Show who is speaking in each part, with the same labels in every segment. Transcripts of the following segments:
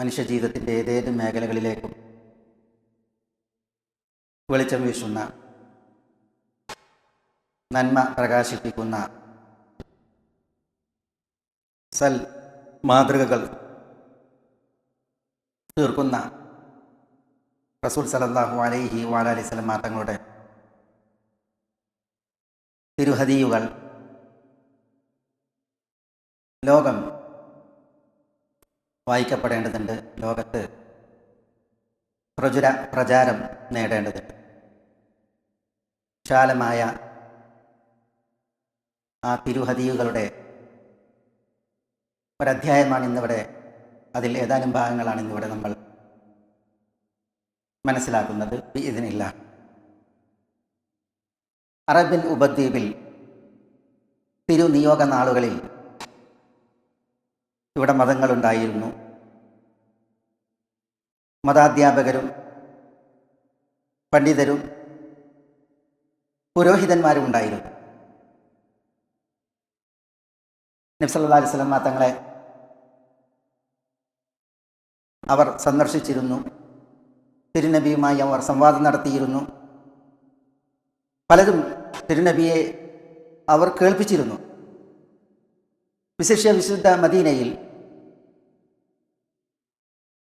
Speaker 1: മനുഷ്യജീവിതത്തിന്റെ ഏതേതും മേഖലകളിലേക്കും വെളിച്ചം വീശുന്ന നന്മ പ്രകാശിപ്പിക്കുന്ന സൽ മാതൃകകൾ തീർക്കുന്ന റസൂൽ സലല്ലാഹു അലൈഹി വാലാലി സ്വലം തങ്ങളുടെ തിരുഹദീയുകൾ ലോകം വായിക്കപ്പെടേണ്ടതുണ്ട്. ലോകത്ത് പ്രചുര പ്രചാരം നേടേണ്ടതുണ്ട്. വിശാലമായ ആ തിരുഹതികളുടെ ഒരധ്യായമാണ് ഇന്നിവിടെ. അതിൽ ഏതാനും ഭാഗങ്ങളാണ് ഇന്നിവിടെ നമ്മൾ മനസ്സിലാക്കുന്നത്. ഇതിനില്ല. അറബിൻ ഉപദ്വീപിൽ തിരുനിയോഗ നാളുകളിൽ ഇവിടെ മതങ്ങളുണ്ടായിരുന്നു. മതാധ്യാപകരും പണ്ഡിതരും പുരോഹിതന്മാരും ഉണ്ടായിരുന്നു. നബ്സല്ലാ അലൈഹി സ്വലമ തങ്ങളെ അവർ സന്ദർശിച്ചിരുന്നു. തിരുനബിയുമായി അവർ സംവാദം നടത്തിയിരുന്നു. പലരും തിരുനബിയെ അവർ കേൾപ്പിച്ചിരുന്നു. വിശിഷ്യ വിശുദ്ധ മദീനയിൽ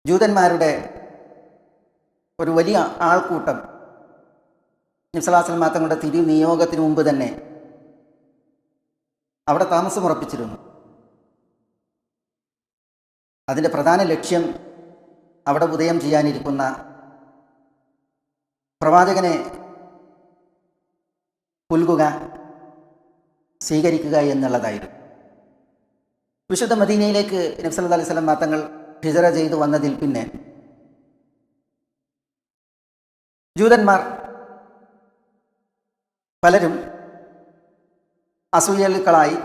Speaker 1: ജൂതന്മാരുടെ ഒരു വലിയ ആൾക്കൂട്ടം നിസ്ലാസ്ലം തങ്ങളുടെ തിരു നിയോഗത്തിന് മുമ്പ് തന്നെ അവിടെ താമസമുറപ്പിച്ചിരുന്നു. അതിന്റെ പ്രധാന ലക്ഷ്യം അവിടെ ഉദയം ചെയ്യാനിരിക്കുന്ന പ്രവാചകനെ പുൽകുക സ്വീകരിക്കുക എന്നുള്ളതായിരുന്നു. വിശുദ്ധ മദീനയിലേക്ക് നബ്സല്ലാ അലൈഹി സ്വലം തങ്ങൾ ഹിജറ ചെയ്തു വന്നതിൽ പിന്നെ ജൂതന്മാർ പലരും അസൂയലുക്കളായി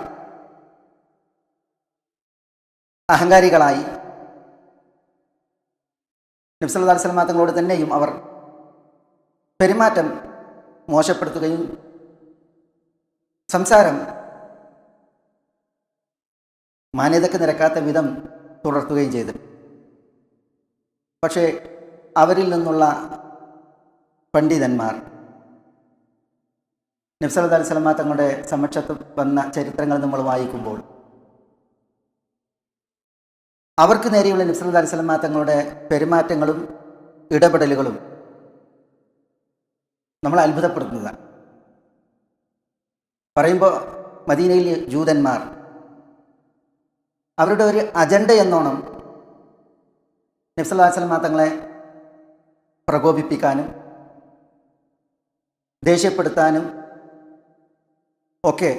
Speaker 1: അഹങ്കാരികളായി നബ്സല്ലാ അലൈഹി സ്വലം തങ്ങളോട് തന്നെയും അവർ പെരുമാറ്റം മോശപ്പെടുത്തുകയും സംസാരം മാന്യതയ്ക്ക് നിരക്കാത്ത വിധം തുടർത്തുകയും ചെയ്തു. പക്ഷേ അവരിൽ നിന്നുള്ള പണ്ഡിതന്മാർ നബ്സലത് അലി സ്വലമ തങ്ങളുടെ സമക്ഷത്ത് വന്ന ചരിത്രങ്ങൾ നമ്മൾ വായിക്കുമ്പോൾ അവർക്ക് നേരെയുള്ള നബ്സലത് അലി സ്വലമ തങ്ങളുടെ പെരുമാറ്റങ്ങളും ഇടപെടലുകളും നമ്മൾ അത്ഭുതപ്പെടുത്തുന്നതാണ്. പറയുമ്പോൾ മദീനയിലെ ജൂതന്മാർ അവരുടെ ഒരു അജണ്ട എന്നോണം നബ്സല്ലാ സ്വലമ തങ്ങളെ പ്രകോപിപ്പിക്കാനും ദേഷ്യപ്പെടുത്താനും ഒക്കെ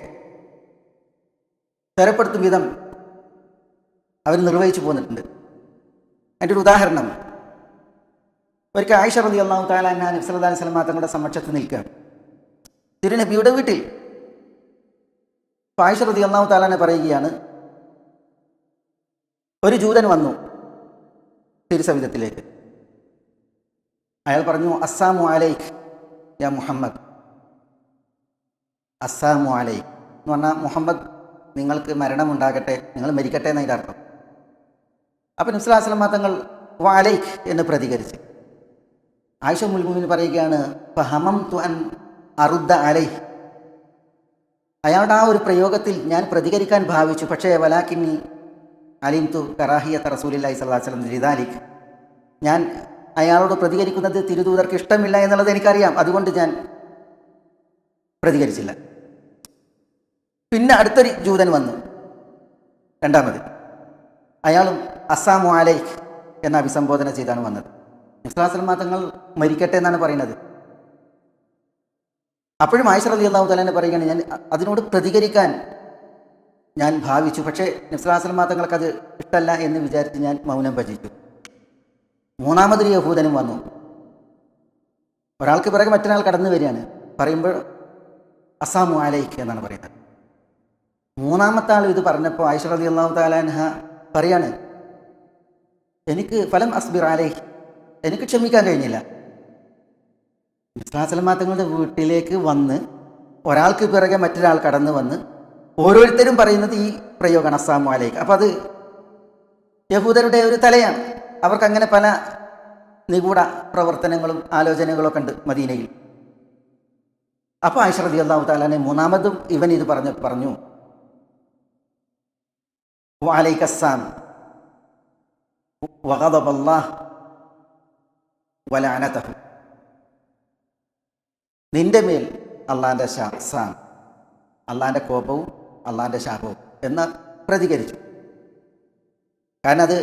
Speaker 1: തരപ്പെടുത്തും വിധം അവർ നിർവഹിച്ചു പോന്നിട്ടുണ്ട്. അതിന്റെ ഒരു ഉദാഹരണം. ഒരിക്കൽ ആയിഷ റതി അള്ളാഹു താലാൻ നബ്സല്ലാ സ്വലമ തങ്ങളുടെ സമക്ഷത്ത് നിൽക്കുക തിരുനബിയുടെ വീട്ടിൽ ആയിഷ റതി അള്ളാഹു താലാനെ പറയുകയാണ് ഒരു ജൂതൻ വന്നു. തിരുസവിധത്തിലേക്ക് അയാൾ പറഞ്ഞു അസ്സാമു അലൈഖ് യാ മുഹമ്മദ്. അസ്സാമു അലൈഖ് എന്ന് പറഞ്ഞാൽ മുഹമ്മദ് നിങ്ങൾക്ക് മരണമുണ്ടാകട്ടെ നിങ്ങൾ മരിക്കട്ടെ എന്നതിന്റെ അർത്ഥം അപ്പം നിസ്ലാസ്ലം തങ്ങൾ വാലൈഖ് എന്ന് പ്രതികരിച്ച്. ആയിഷ മുൽമുവിന് പറയുകയാണ് ഹമം തു അൻ അറുദ്ദ അലൈഹ്. അയാളുടെ ആ ഒരു പ്രയോഗത്തിൽ ഞാൻ പ്രതികരിക്കാൻ ഭാവിച്ചു പക്ഷേ വലാക്കിന്നി അലിം തു കറാഹിയത്ത് അലൈഹി വസല്ലം ലിദാലിക്. ഞാൻ അയാളോട് പ്രതികരിക്കുന്നത് തിരുദൂതർക്ക് ഇഷ്ടമില്ല എന്നുള്ളത് എനിക്കറിയാം. അതുകൊണ്ട് ഞാൻ പ്രതികരിച്ചില്ല. പിന്നെ അടുത്തൊരു ജൂതൻ വന്നു. രണ്ടാമത് അയാളും അസ്സാമു അലൈഖ് എന്ന അഭിസംബോധന ചെയ്താണ് വന്നത്. ഇസ്ലാസ്ലം തങ്ങൾ മരിക്കട്ടെ എന്നാണ് പറയുന്നത്. അപ്പോഴും ആയിഷ റലി അള്ളാഹു പറയുകയാണ് ഞാൻ അതിനോട് പ്രതികരിക്കാൻ ഞാൻ ഭാവിച്ചു. പക്ഷേ നിസ്ലാസ്ലം തങ്ങൾക്ക് അത് ഇഷ്ടമല്ല എന്ന് വിചാരിച്ച് ഞാൻ മൗനം ഭജിച്ചു. മൂന്നാമതൊരു യഹൂദനും വന്നു. ഒരാൾക്ക് പിറകെ മറ്റൊരാൾ കടന്നു വരികയാണ്. പറയുമ്പോൾ അസാമു ആലയിക്കുക എന്നാണ് പറയുന്നത്. മൂന്നാമത്തെ ആൾ ഇത് പറഞ്ഞപ്പോൾ ആയിഷ റതി അള്ളാഹു താലാൻഹ പറയാണ് എനിക്ക് ഫലം അസ്ബിർ ആലൈഹ് എനിക്ക് ക്ഷമിക്കാൻ കഴിഞ്ഞില്ല. നിസ്ലാസ്ലം തങ്ങളുടെ വീട്ടിലേക്ക് വന്ന് ഒരാൾക്ക് പിറകെ മറ്റൊരാൾ കടന്നു വന്ന് ഓരോരുത്തരും പറയുന്നത് ഈ പ്രയോഗമാണ് അസ്സാമു അലൈക്ക് അപ്പം അത് യഹൂദരുടെ ഒരു തലയാണ്. അവർക്ക് അങ്ങനെ പല നിഗൂഢ പ്രവർത്തനങ്ങളും ആലോചനകളൊക്കെ ഉണ്ട് മദീനയിൽ. അപ്പോൾ ആയിഷ അള്ളാഹു താലാനെ മൂന്നാമതും ഇവൻ ഇത് പറഞ്ഞ് പറഞ്ഞു. വാലൈക്കസ്സാം വഗദബല്ലാഹ് വലഅനതഹു നിന്റെ മേൽ അള്ളാന്റെ ശാസാം അള്ളാന്റെ കോപവും അള്ളാഹാന്റെ ശാപവും എന്ന് പ്രതികരിച്ചു. കാരണം അത്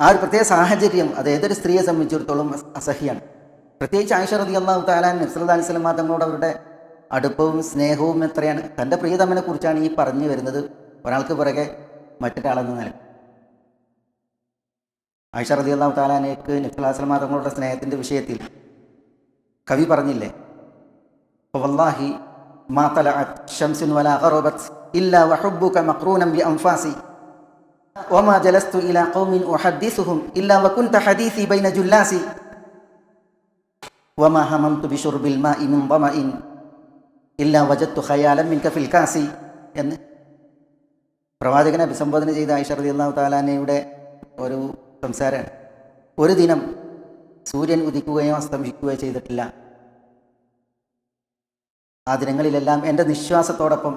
Speaker 1: ആ ഒരു പ്രത്യേക സാഹചര്യം അത് ഏതൊരു സ്ത്രീയെ സംബന്ധിച്ചിടത്തോളം അസഹ്യാണ് പ്രത്യേകിച്ച് ആയിഷ റതി അള്ളാഹു താലാൻ നബ്സല്ലാ അലിസ്ലാം തങ്ങളോട് അവരുടെ അടുപ്പവും സ്നേഹവും എത്രയാണ്? തന്റെ പ്രിയതമ്മനെ കുറിച്ചാണ് ഈ പറഞ്ഞു വരുന്നത്. ഒരാൾക്ക് പിറകെ മറ്റൊരാളെന്ന് നില ആയിഷ റതി അള്ളാഹു താലാനേക്ക് നബ്സല്ലാസ്ലമാ മാതങ്ങളുടെ സ്നേഹത്തിന്റെ വിഷയത്തിൽ കവി പറഞ്ഞില്ലേ? വല്ലാഹി മാ തല വല അഹറോബത്ത് إلا وحبك مقرونا بأنفاسي وما جلست إلى قوم أحدثهم إلا وكنت حديثي بين جلاسي وما هممت بشرب الماء من ظمأ إلا وجدت خيالا منك في الكاس എന്ന് പ്രവാചകനെ അഭിസംബോധന ചെയ്ത ആയിഷ റതി അള്ളാഹു താലാനയുടെ ഒരു സംസാരമാണ് ഒരു ദിനം സൂര്യൻ ഉദിക്കുകയോ അസ്തമിക്കുകയോ ചെയ്തിട്ടില്ല ആ ദിനങ്ങളിലെല്ലാം എൻ്റെ നിശ്വാസത്തോടൊപ്പം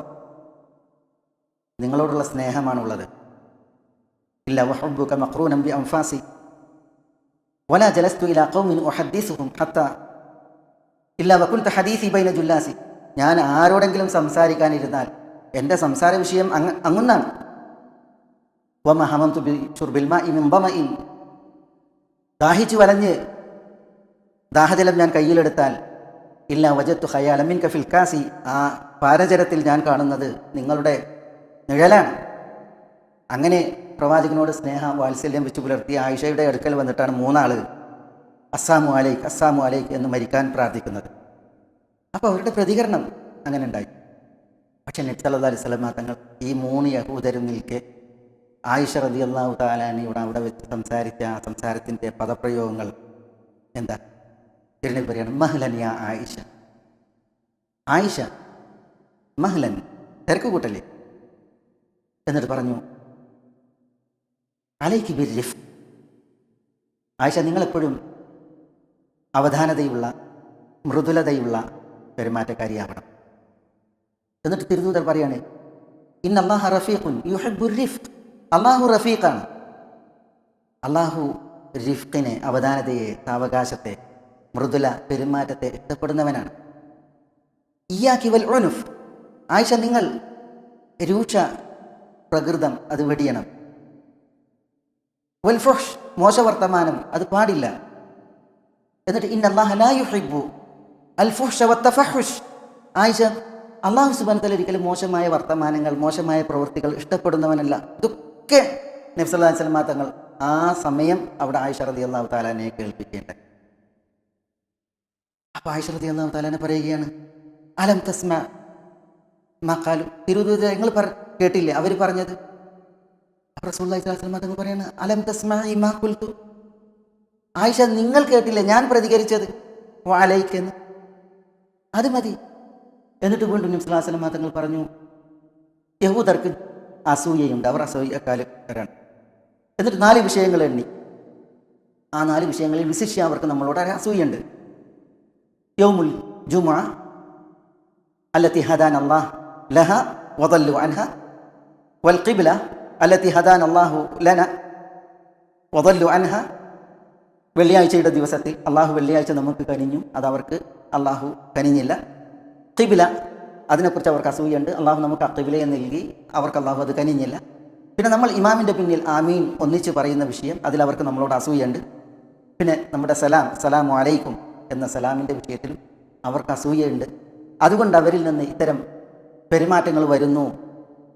Speaker 1: നിങ്ങളോടുള്ള സ്നേഹമാണുള്ളത്. ഇല്ല വഹബുക മക്രൂനം ബി അംഫാസി വല ജലസ്തു ഇല ഖൗമിൻ ഉഹദ്ദിസുഹും ഹത്ത. ഇല്ല വകുൻത ഹദീസി ബൈന ജുല്ലാസി. ഞാൻ ആരോടെങ്കിലും സംസാരിക്കാനിരുന്നാൽ എന്റെ സംസാര വിഷയം അങ്ങ് അങ്ങുന്നാണ്. വമ ഹമംതു ബി ഷുർബിൽ മാഇ മിൻ ളമഇൻ ദാഹിച്ചു വലഞ്ഞ് ദാഹജലം ഞാൻ കയ്യിലെടുത്താൽ ഇല്ല വജത്തു ഹയാലമിൻ കഫിൽ കാസി ആ പാരചരത്തിൽ ഞാൻ കാണുന്നത് നിങ്ങളുടെ നിഴലാണ്. അങ്ങനെ പ്രവാചകനോട് സ്നേഹ വാത്സല്യം വെച്ച് പുലർത്തിയ ആയിഷയുടെ അടുക്കൽ വന്നിട്ടാണ് മൂന്നാൾ അസ്സാമു അലൈക്ക് അസ്സാമു അലൈക്ക് എന്ന് മരിക്കാൻ പ്രാർത്ഥിക്കുന്നത്. അപ്പോൾ അവരുടെ പ്രതികരണം അങ്ങനെ ഉണ്ടായി പക്ഷെ നബ്സല്ലാ അലൈഹി സ്വലമ തങ്ങൾ ഈ മൂന്ന് യഹൂദരും നിൽക്കെ ആയിഷ റതി അള്ളാഹു താലാനിയുടെ അവിടെ വെച്ച് സംസാരിച്ച ആ സംസാരത്തിന്റെ പദപ്രയോഗങ്ങൾ എന്താ? തിരുണി പറയാണ് മഹ്ലനിയ ആയിഷ. ആയിഷ മഹ്ലൻ തിരക്ക് കൂട്ടല്ലേ എന്നിട്ട് പറഞ്ഞു അലൈക്ക് ബിർ റിഫ് ആയിഷ നിങ്ങളെപ്പോഴും അവധാനതയുള്ള മൃദുലതയുള്ള പെരുമാറ്റക്കാരിയാവണം. എന്നിട്ട് തിരുദൂതർ പറയാണ് ഇന്ന് അള്ളാഹു റഫീഖുൻ യുഹബ്ബുർ റിഫ് അള്ളാഹു റഫീഖാണ്. അള്ളാഹു റിഫ്ഖിനെ അവധാനതയെ സാവകാശത്തെ മൃദുല പെരുമാറ്റത്തെ ഇഷ്ടപ്പെടുന്നവനാണ്. ഇയാക്കി വൽ ഉനുഫ്. ആയിഷ നിങ്ങൾ രൂക്ഷ പ്രകൃതം അത് വെടിയണം. വൽ മോശ മോശവർത്തമാനം അത് പാടില്ല. എന്നിട്ട് ഇന്ന അള്ളാഹു ലാ യുഹിബ്ബു അൽ ഫുഹ്ഷ വത്തഫഹുഷ് ആയിഷ അള്ളാഹു സുബാൻ തല ഒരിക്കലും മോശമായ വർത്തമാനങ്ങൾ മോശമായ പ്രവൃത്തികൾ ഇഷ്ടപ്പെടുന്നവനല്ല. ഇതൊക്കെ നബ്സല്ലാ സ്വലമാ തങ്ങൾ ആ സമയം അവിടെ ആയിഷ റതി അള്ളാഹു താലാനെ കേൾപ്പിക്കേണ്ടത് അപ്പൊ ആയിഷ റതി അള്ളാഹു താലാനെ പറയുകയാണ് അലം തസ്മ? മക്കാലു തിരുവനന്തപുരം നിങ്ങൾ പറ കേട്ടില്ലേ? അവർ പറഞ്ഞത് അലം ആയിഷ നിങ്ങൾ കേട്ടില്ലേ? ഞാൻ പ്രതികരിച്ചത്. വാലയിക്കെന്ന് അത് മതി. എന്നിട്ട് വീണ്ടും നബ്സുല്ലാസ്ലമ മാതങ്ങൾ പറഞ്ഞു യഹൂദർക്ക് അസൂയയുണ്ട് അവർ അസൂയക്കാലക്കാരാണ് എന്നിട്ട് നാല് വിഷയങ്ങൾ എണ്ണി. ആ നാല് വിഷയങ്ങളിൽ വിശിഷ്യ അവർക്ക് നമ്മളോട് അസൂയുണ്ട് യൗമുൽ ജുമ അല്ലത്തി ഹദാൻ അള്ളാഹ് ലഹ വതല്ലു അൻഹ والقبلة التي هدانا الله لنا وضلوا عنها വെള്ളിയാഴ്ചയുടെ ദിവസത്തിൽ അള്ളാഹു വെള്ളിയാഴ്ച നമുക്ക് കനിഞ്ഞു അത് അവർക്ക് അള്ളാഹു കനിഞ്ഞില്ല കിബില അതിനെക്കുറിച്ച് അവർക്ക് അസൂയുണ്ട് അള്ളാഹു നമുക്ക് ആ കിബിലയെ നൽകി അവർക്ക് അള്ളാഹു അത് കനിഞ്ഞില്ല പിന്നെ നമ്മൾ ഇമാമിൻ്റെ പിന്നിൽ ആമീൻ ഒന്നിച്ച് പറയുന്ന വിഷയം അതിൽ അവർക്ക് നമ്മളോട് അസൂയുണ്ട് പിന്നെ നമ്മുടെ സലാം സലാം അലൈക്കും എന്ന സലാമിൻ്റെ വിഷയത്തിലും അവർക്ക് അസൂയയുണ്ട് അതുകൊണ്ട് അവരിൽ നിന്ന് ഇത്തരം പെരുമാറ്റങ്ങൾ വരുന്നു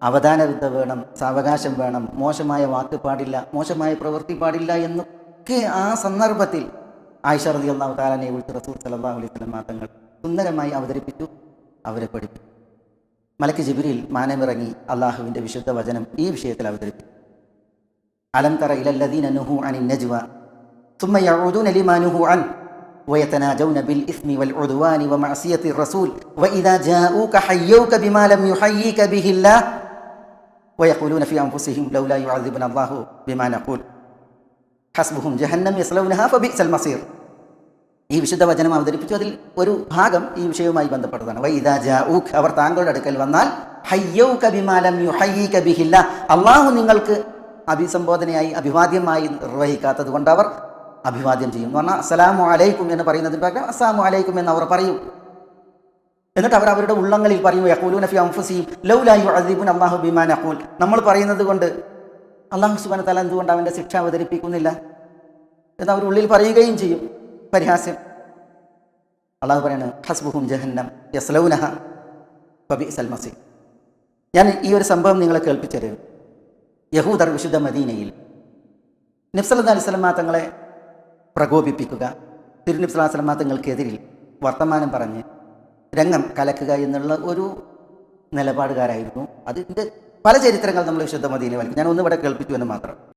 Speaker 1: അവധാനവിദ്യ വേണം സാവകാശം വേണം മോശമായ വാക്ക് പാടില്ല മോശമായ പ്രവൃത്തി പാടില്ല എന്നൊക്കെ ആ സന്ദർഭത്തിൽ ആയിഷ റതി അള്ളാഹു താലാനെ വിളിച്ച് റസൂൽ സലാഹു അലൈഹി സ്വലം തങ്ങൾ സുന്ദരമായി അവതരിപ്പിച്ചു അവരെ പഠിപ്പിച്ചു മലക്ക് ജിബിരിൽ മാനമിറങ്ങി അള്ളാഹുവിൻ്റെ വിശുദ്ധ വചനം ഈ വിഷയത്തിൽ അവതരിപ്പിച്ചു അലം തറ ഇലല്ലദീന നുഹു അനി നജ്വ ثم يعودون لما نهوا عنه ويتناجون بالإثم والعدوان ومعصية الرسول وإذا جاءوك حيوك بما لم يحييك به الله ويقولون في أنفسهم لولا يعذبنا الله بما نقول ഹസ്ബുഹും ജഹന്നം യസ്ലൗനഹ ഫബിഅൽ മസീർ ഈ വിശുദ്ധ വചനം അവതരിപ്പിച്ചു അതിൽ ഒരു ഭാഗം ഈ വിഷയവുമായി ബന്ധപ്പെട്ടതാണ് വൈദാ ജാഊഖ് അവർ താങ്കളുടെ അടുക്കൽ വന്നാൽ ഹയ്യൗക ബിമാലം യുഹയ്യീക ബിഹില്ല അള്ളാഹു നിങ്ങൾക്ക് അഭിസംബോധനയായി അഭിവാദ്യമായി നിർവഹിക്കാത്തത് കൊണ്ട് അവർ അഭിവാദ്യം ചെയ്യും എന്ന് പറഞ്ഞാൽ അസ്സലാമു അലൈക്കും എന്ന് പറയുന്നതിന് പകരം അസ്സാമു അലൈക്കും എന്ന് അവർ പറയും എന്നിട്ട് അവർ അവരുടെ ഉള്ളങ്ങളിൽ പറയും നഖൂൽ. നമ്മൾ പറയുന്നത് കൊണ്ട് അള്ളാഹു സുബാന തല എന്തുകൊണ്ട് അവന്റെ ശിക്ഷ അവതരിപ്പിക്കുന്നില്ല? എന്ന് അവർ ഉള്ളിൽ പറയുകയും ചെയ്യും. പരിഹാസ്യം. അള്ളാഹു പറയാണ് ഹസ്ബുഹും ജഹന്നം യസ്ലൗനഹ ബബി സൽമസി ഞാൻ ഈ ഒരു സംഭവം നിങ്ങളെ കേൾപ്പിച്ചത് യഹൂദർ വിശുദ്ധ മദീനയിൽ നബ്സല്ലാ അലൈഹി സ്വലമാ തങ്ങളെ പ്രകോപിപ്പിക്കുക. തിരുനബ്സലാ സ്വലമാ തങ്ങൾക്കെതിരിൽ വർത്തമാനം പറഞ്ഞ് രംഗം കലക്കുക എന്നുള്ള ഒരു നിലപാടുകാരായിരുന്നു. അതിന്റെ പല ചരിത്രങ്ങൾ നമ്മൾ വിശുദ്ധ മദീന വലിക്കും. ഞാൻ ഒന്നിവിടെ കേൾപ്പിച്ചു എന്ന് മാത്രം.